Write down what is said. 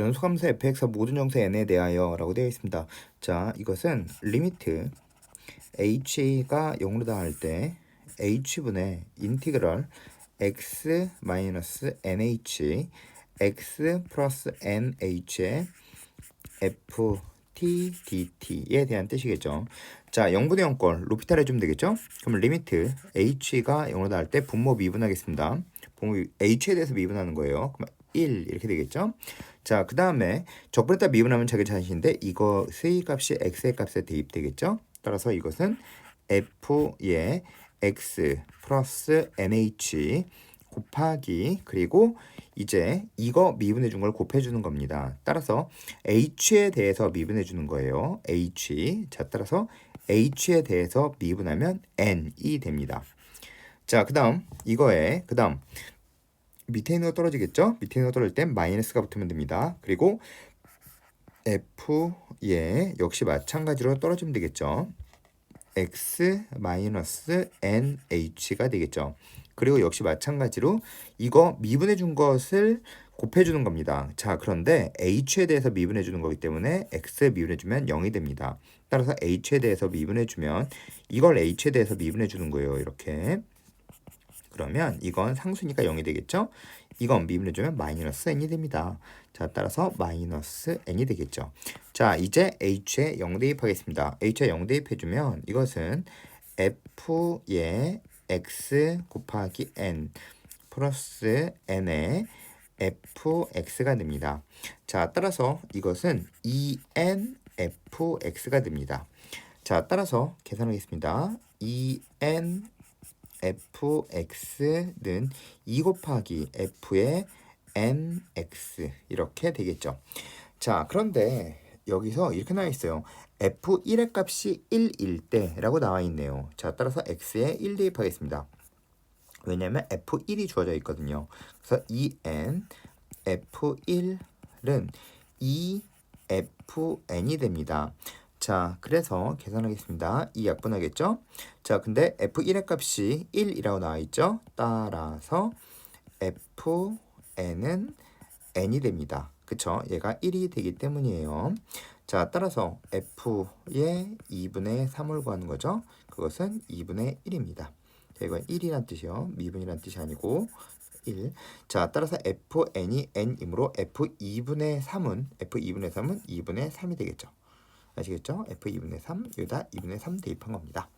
연소함수 fx와 모든 정수 n에 대하여 라고 되어 있습니다. 자, 이것은 리미트 h가 0으로 닿을 때 h분의 인티그럴 x 마이너스 nh x 플러스 nh의 f t dt에 대한 뜻이겠죠. 자, 0분의 0꼴 로피탈 해주면 되겠죠? 그럼 리미트 h가 0으로 닿을 때 분모 미분하겠습니다. 분모 미- h에 대해서 미분하는 거예요. 그럼 1 이렇게 되겠죠? 자, 그 다음에 적분에다 미분하면 자기 자신인데 이것의 값이 x의 값에 대입되겠죠? 따라서 이것은 f의 x 플러스 nh 곱하기 그리고 이제 이거 미분해 준 걸 곱해 주는 겁니다. 따라서 h에 대해서 미분해 주는 거예요. h. 자, 따라서 h에 대해서 미분하면 n이 됩니다. 자, 그다음 이거에 그다음 밑에 있는 거 떨어지겠죠? 밑에 있는 거 떨어질 땐 마이너스가 붙으면 됩니다. 그리고 f에 역시 마찬가지로 떨어지면 되겠죠. x 마이너스 nh가 되겠죠. 그리고 역시 마찬가지로 이거 미분해 준 것을 곱해 주는 겁니다. 자, 그런데 h에 대해서 미분해 주는 거기 때문에 x에 미분해 주면 0이 됩니다. 따라서 h에 대해서 미분해 주면 이걸 h에 대해서 미분해 주는 거예요. 이렇게. 그러면 이건 상수니까 0이 되겠죠? 이건 미분해 주면 마이너스 n이 됩니다. 자, 따라서 마이너스 n이 되겠죠. 자, 이제 h에 0 대입하겠습니다. h에 0 대입해 주면 이것은 f의 x 곱하기 n 플러스 n의 fx가 됩니다. 자, 따라서 이것은 2n fx가 됩니다. 자, 따라서 계산하겠습니다. 2n fx는 2 곱하기 f의 nx 이렇게 되겠죠. 자, 그런데 여기서 이렇게 나와 있어요. f1의 값이 1일 때라고 나와 있네요. 자, 따라서 x에 1 대입하겠습니다. 왜냐면 f1이 주어져 있거든요. 그래서 2n f1은 2fn이 됩니다. 자, 그래서 계산하겠습니다. 이 약분하겠죠? 자, 근데 f1의 값이 1이라고 나와 있죠? 따라서 fn은 n이 됩니다. 그쵸? 얘가 1이 되기 때문이에요. 자, 따라서 f의 2분의 3을 구하는 거죠. 그것은 2분의 1입니다. 자, 이건 1이란 뜻이요. 미분이란 뜻이 아니고 1. 자, 따라서 fn이 n이므로 f2분의 3은 f2분의 3은 2분의 3이 되겠죠. 아시겠죠? f2분의 3 여기다 2분의 3 대입한 겁니다.